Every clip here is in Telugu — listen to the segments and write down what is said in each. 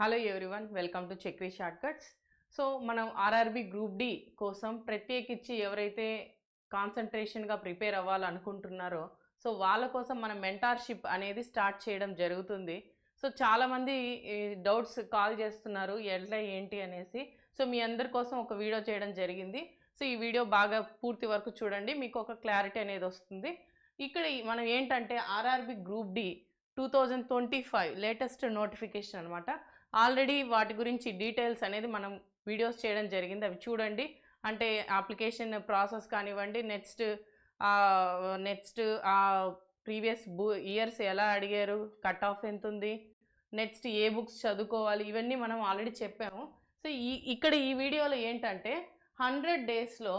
Hello everyone welcome to Chakri shortcuts so మనం ఆర్ఆర్బి గ్రూప్ డి కోసం ప్రత్యేకించి ఎవరైతే కాన్సన్ట్రేషన్గా ప్రిపేర్ అవ్వాలనుకుంటున్నారో సో వాళ్ళ కోసం మనం మెంటార్షిప్ అనేది స్టార్ట్ చేయడం జరుగుతుంది. సో చాలామంది డౌట్స్ కాల్ చేస్తున్నారు ఎట్లా ఏంటి? అనేసి. సో మీ అందరి కోసం ఒక వీడియో చేయడం జరిగింది. సో ఈ వీడియో బాగా పూర్తి వరకు చూడండి మీకు ఒక క్లారిటీ అనేది వస్తుంది. ఇక్కడ మనం ఏంటంటే RRB group D two thousand twenty five latest notification అనమాట ఆల్రెడీ వాటి గురించి డీటెయిల్స్ అనేది మనం వీడియోస్ చేయడం జరిగింది. అవి చూడండి. అంటే అప్లికేషన్ ప్రాసెస్ కానివ్వండి నెక్స్ట్ నెక్స్ట్ ప్రీవియస్ బు ఇయర్స్ ఎలా అడిగారు కట్ ఆఫ్ ఎంత ఉంది నెక్స్ట్ ఏ బుక్స్ చదువుకోవాలి ఇవన్నీ మనం ఆల్రెడీ చెప్పాము. సో ఈ ఇక్కడ ఈ వీడియోలో ఏంటంటే హండ్రెడ్ డేస్లో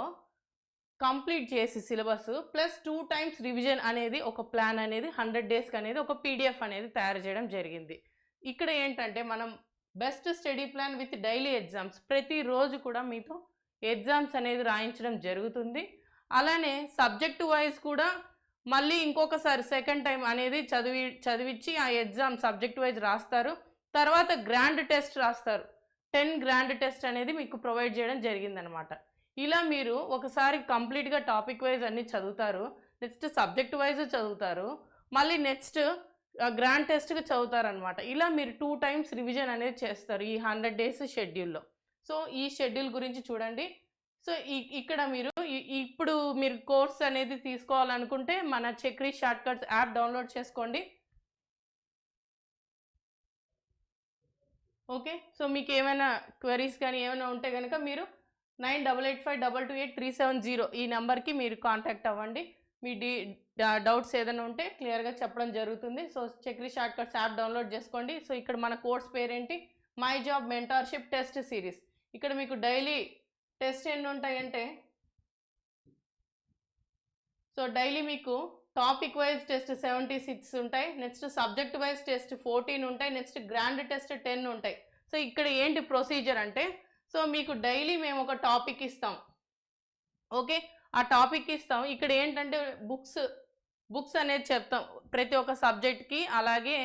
కంప్లీట్ చేసి syllabus plus two times revision అనేది ఒక ప్లాన్ అనేది హండ్రెడ్ డేస్కి అనేది ఒక పీడిఎఫ్ అనేది తయారు చేయడం జరిగింది. ఇక్కడ ఏంటంటే మనం best study plan with daily exams ప్రతిరోజు కూడా మీతో ఎగ్జామ్స్ అనేది రాయించడం జరుగుతుంది. అలానే సబ్జెక్టు వైజ్ కూడా మళ్ళీ ఇంకొకసారి సెకండ్ టైం అనేది చదివి చదివించి ఆ ఎగ్జామ్ సబ్జెక్ట్ వైజ్ రాస్తారు. తర్వాత గ్రాండ్ టెస్ట్ రాస్తారు. టెన్ గ్రాండ్ టెస్ట్ అనేది మీకు ప్రొవైడ్ చేయడం జరిగిందనమాట. ఇలా మీరు ఒకసారి కంప్లీట్గా టాపిక్ వైజ్ అన్నీ చదువుతారు. నెక్స్ట్ సబ్జెక్ట్ వైజ్ చదువుతారు. మళ్ళీ నెక్స్ట్ గ్రాండ్ టెస్ట్గా చదువుతారనమాట ఇలా మీరు టూ టైమ్స్ రివిజన్ అనేది చేస్తారు ఈ హండ్రెడ్ డేస్ షెడ్యూల్లో సో ఈ షెడ్యూల్ గురించి చూడండి. సో ఇక్కడ మీరు ఇప్పుడు మీరు కోర్స్ అనేది తీసుకోవాలనుకుంటే మన చక్రీ షార్ట్కట్స్ యాప్ డౌన్లోడ్ చేసుకోండి. ఓకే? సో మీకు ఏమైనా క్వరీస్ కానీ ఏమైనా ఉంటే కనుక మీరు nine double eight five double two eight three seven zero ఈ నెంబర్కి మీరు కాంటాక్ట్ అవ్వండి. మీ డీ డౌట్స్ ఏదైనా ఉంటే క్లియర్గా చెప్పడం జరుగుతుంది. So Chakri shortcuts app download చేసుకోండి. సో ఇక్కడ మన కోర్స్ పేరేంటి? My job mentorship test series. ఇక్కడ మీకు డైలీ టెస్ట్ ఎన్ని ఉంటాయంటే సో డైలీ మీకు topic wise test seventy six ఉంటాయి. Next subject wise test fourteen ఉంటాయి. నెక్స్ట్ గ్రాండ్ టెస్ట్ టెన్ ఉంటాయి. సో ఇక్కడ ఏంటి ప్రొసీజర్ అంటే సో మీకు డైలీ మేము ఒక టాపిక్ ఇస్తాం. ఓకే? ఆ టాపిక్ ఇస్తాం. ఇక్కడ ఏంటంటే బుక్స్ బుక్స్ అనేది చెప్తాం ప్రతి ఒక్క సబ్జెక్ట్కి. అలాగే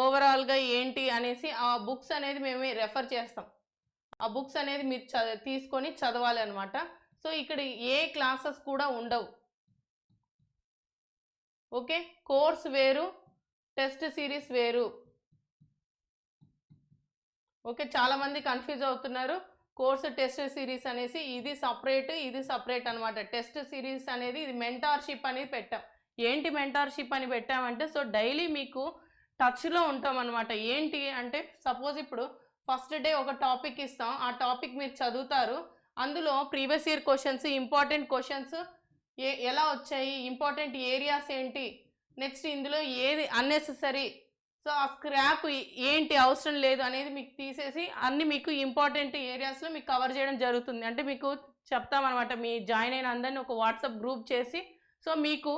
ఓవరాల్గా ఏంటి అనేసి ఆ బుక్స్ అనేది మేము రెఫర్ చేస్తాం. ఆ బుక్స్ అనేది మీరు చ తీసుకొని చదవాలి అనమాట సో ఇక్కడ ఏ క్లాసెస్ కూడా ఉండవు. ఓకే? కోర్స్ వేరు టెస్ట్ సిరీస్ వేరు. ఓకే? చాలామంది కన్ఫ్యూజ్ అవుతున్నారు. కోర్స్ టెస్ట్ సిరీస్ అనేసి ఇది సపరేట్ ఇది సపరేట్ అనమాట టెస్ట్ సిరీస్ అనేది ఇది మెంటార్షిప్ అనేది పెట్టాం. ఏంటి మెంటార్షిప్ అని పెట్టామంటే సో డైలీ మీకు టచ్లో ఉంటాం అనమాట ఏంటి అంటే సపోజ్ ఇప్పుడు ఫస్ట్ డే ఒక టాపిక్ ఇస్తాం ఆ టాపిక్ మీరు చదువుతారు అందులో previous year questions important questions ఏ ఎలా వచ్చాయి ఇంపార్టెంట్ ఏరియాస్ ఏంటి నెక్స్ట్ ఇందులో ఏది అన్నెసెసరీ సో ఆ స్క్రాప్ ఏంటి అవసరం లేదు అనేది మీకు తీసేసి అన్ని మీకు ఇంపార్టెంట్ ఏరియాస్లో మీకు కవర్ చేయడం జరుగుతుంది. అంటే మీకు చెప్తామన్నమాట మీ జాయిన్ అయిన అందరినీ ఒక వాట్సాప్ గ్రూప్ చేసి సో మీకు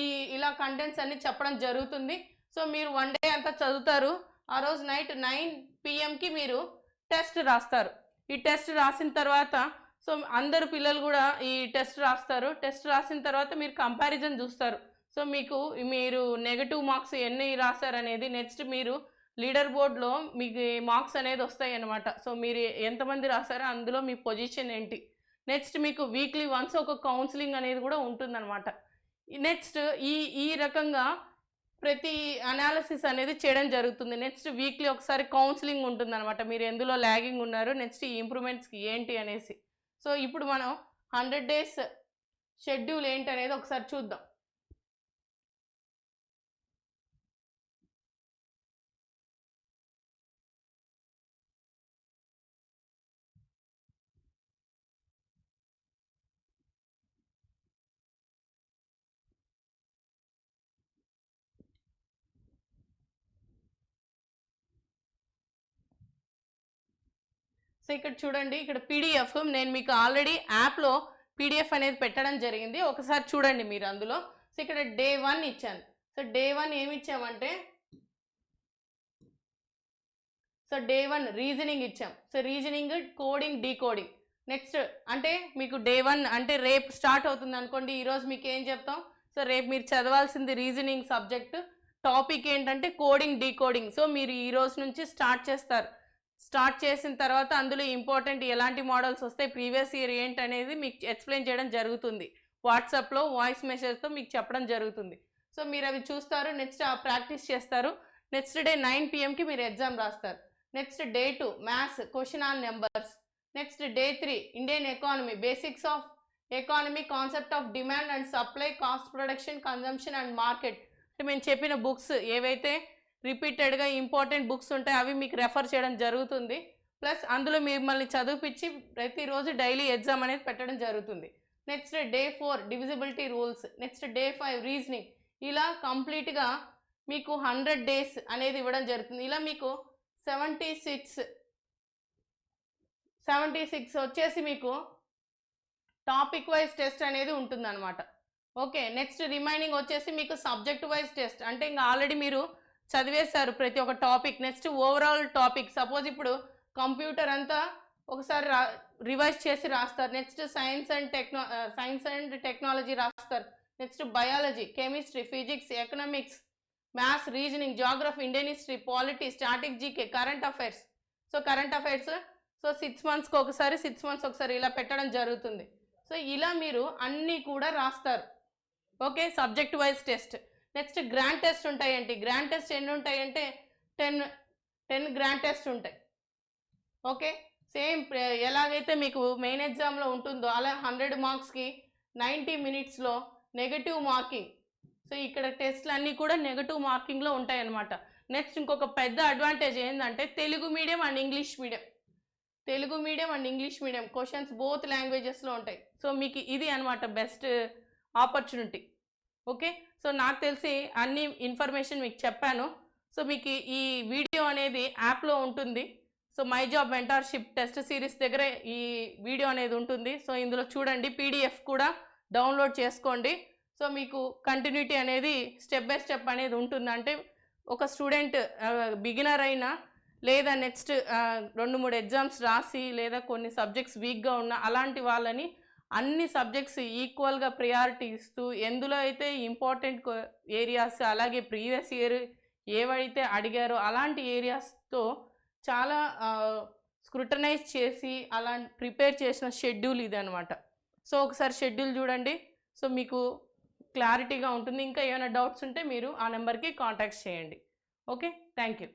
ఈ ఇలా కంటెంట్స్ అన్ని చెప్పడం జరుగుతుంది. సో మీరు వన్ డే అంతా చదువుతారు. ఆ రోజు నైట్ నైన్ పిఎంకి మీరు టెస్ట్ రాస్తారు. ఈ టెస్ట్ రాసిన తర్వాత సో అందరు పిల్లలు కూడా ఈ టెస్ట్ రాస్తారు. టెస్ట్ రాసిన తర్వాత మీరు కంపారిజన్ చూస్తారు. సో మీకు మీరు నెగటివ్ మార్క్స్ ఎన్ని రాశారనేది నెక్స్ట్ మీరు లీడర్ బోర్డ్లో మీకు మార్క్స్ అనేది వస్తాయి అన్నమాట. సో మీరు ఎంతమంది రాశారో అందులో మీ పొజిషన్ ఏంటి? నెక్స్ట్ మీకు వీక్లీ వన్స్ ఒక కౌన్సిలింగ్ అనేది కూడా ఉంటుందన్నమాట. నెక్స్ట్ ఈ ఈ రకంగా ప్రతి అనాలిసిస్ అనేది చేయడం జరుగుతుంది. నెక్స్ట్ వీక్లీ ఒకసారి కౌన్సిలింగ్ ఉంటుందన్నమాట. మీరు ఎందులో ల్యాగింగ్ ఉన్నారు? నెక్స్ట్ ఈ ఇంప్రూవ్మెంట్స్కి ఏంటి అనేసి. సో ఇప్పుడు మనం హండ్రెడ్ డేస్ షెడ్యూల్ ఏంటి అనేది ఒకసారి చూద్దాం. సో ఇక్కడ చూడండి ఇక్కడ పీడిఎఫ్ నేను మీకు ఆల్రెడీ యాప్లో పీడిఎఫ్ అనేది పెట్టడం జరిగింది. ఒకసారి చూడండి మీరు అందులో. సో ఇక్కడ డే వన్ ఇచ్చాను. సో డే వన్ ఏమి ఇచ్చామంటే సో డే వన్ రీజనింగ్ ఇచ్చాం. So reasoning coding decoding next అంటే మీకు డే వన్ అంటే రేపు స్టార్ట్ అవుతుంది అనుకోండి ఈరోజు మీకు ఏం చెప్తాం? సో రేపు మీరు చదవాల్సింది రీజనింగ్ సబ్జెక్ట్ టాపిక్ ఏంటంటే కోడింగ్ డీకోడింగ్ సో మీరు ఈ రోజు నుంచి స్టార్ట్ చేస్తారు. స్టార్ట్ చేసిన తర్వాత అందులో ఇంపార్టెంట్ ఎలాంటి మోడల్స్ వస్తాయి ప్రీవియస్ ఇయర్ ఏంటి అనేది మీకు ఎక్స్ప్లెయిన్ చేయడం జరుగుతుంది. వాట్సాప్లో వాయిస్ మెసేజ్తో మీకు చెప్పడం జరుగుతుంది. సో మీరు అవి చూస్తారు నెక్స్ట్ ఆ ప్రాక్టీస్ చేస్తారు. నెక్స్ట్ డే నైన్ పిఎంకి మీరు ఎగ్జామ్ రాస్తారు. Next day two maths question on numbers. Next day three Indian economy basics of economy concept of demand and supply cost production consumption and market. అంటే మేము చెప్పిన బుక్స్ ఏవైతే రిపీటెడ్గా ఇంపార్టెంట్ బుక్స్ ఉంటాయి అవి మీకు రెఫర్ చేయడం జరుగుతుంది. ప్లస్ అందులో మిమ్మల్ని చదివిపించి ప్రతిరోజు డైలీ ఎగ్జామ్ అనేది పెట్టడం జరుగుతుంది. Next day four divisibility rules. Next day five reasoning. ఇలా కంప్లీట్గా మీకు హండ్రెడ్ డేస్ అనేది ఇవ్వడం జరుగుతుంది. ఇలా మీకు సెవెంటీ సిక్స్ సెవెంటీ సిక్స్ వచ్చేసి మీకు టాపిక్ వైజ్ టెస్ట్ అనేది ఉంటుందన్నమాట. ఓకే నెక్స్ట్ రిమైనింగ్ వచ్చేసి మీకు సబ్జెక్ట్ వైజ్ టెస్ట్. అంటే ఇంకా ఆల్రెడీ మీరు చదివేశారు ప్రతి ఒక్క topic next overall topic suppose ఇప్పుడు కంప్యూటర్ అంతా ఒకసారి రా రివైజ్ చేసి రాస్తారు. Next science and techno science and technology రాస్తారు. Next biology chemistry physics economics maths reasoning geography Indian history polity static GK current affairs so current affairs so six మంత్స్కి ఒకసారి సిక్స్ మంత్స్ ఒకసారి ఇలా పెట్టడం జరుగుతుంది. సో ఇలా మీరు అన్నీ కూడా రాస్తారు. Okay subject wise test next grand test ఉంటాయండి. గ్రాండ్ టెస్ట్ ఎన్ని ఉంటాయంటే టెన్ టెన్ గ్రాండ్ టెస్ట్ ఉంటాయి. ఓకే? సేమ్ ఎలాగైతే మీకు మెయిన్ ఎగ్జామ్లో ఉంటుందో అలా హండ్రెడ్ మార్క్స్కి నైంటీ మినిట్స్లో నెగటివ్ మార్కింగ్. సో ఇక్కడ టెస్ట్లు అన్నీ కూడా నెగటివ్ మార్కింగ్లో ఉంటాయన్నమాట. నెక్స్ట్ ఇంకొక పెద్ద అడ్వాంటేజ్ ఏంటంటే Telugu medium and English medium. Telugu medium and English medium questions both లాంగ్వేజెస్లో ఉంటాయి. సో మీకు ఇది అనమాట బెస్ట్ ఆపర్చునిటీ. ఓకే? సో నాకు తెలిసి అన్ని ఇన్ఫర్మేషన్ మీకు చెప్పాను. సో మీకు ఈ వీడియో అనేది యాప్లో ఉంటుంది. So my job mentorship test series దగ్గర ఈ వీడియో అనేది ఉంటుంది. సో ఇందులో చూడండి పీడిఎఫ్ కూడా డౌన్లోడ్ చేసుకోండి. సో మీకు కంటిన్యూటీ అనేది స్టెప్ బై స్టెప్ అనేది ఉంటుంది. అంటే ఒక స్టూడెంట్ బిగినర్ అయినా లేదా నెక్స్ట్ రెండు మూడు ఎగ్జామ్స్ రాసి లేదా కొన్ని సబ్జెక్ట్స్ వీక్గా ఉన్న అలాంటి వాళ్ళని అన్ని సబ్జెక్ట్స్ ఈక్వల్గా ప్రియారిటీ ఇస్తూ ఎందులో అయితే ఇంపార్టెంట్ ఏరియాస్ అలాగే ప్రీవియస్ ఇయర్ ఏవైతే అడిగారో అలాంటి ఏరియాస్తో చాలా స్క్రూటనైజ్ చేసి అలా ప్రిపేర్ చేసిన షెడ్యూల్ ఇది అనమాట సో ఒకసారి షెడ్యూల్ చూడండి. సో మీకు క్లారిటీగా ఉంటుంది. ఇంకా ఏమైనా డౌట్స్ ఉంటే మీరు ఆ నెంబర్కి కాంటాక్ట్ చేయండి. ఓకే? Thank you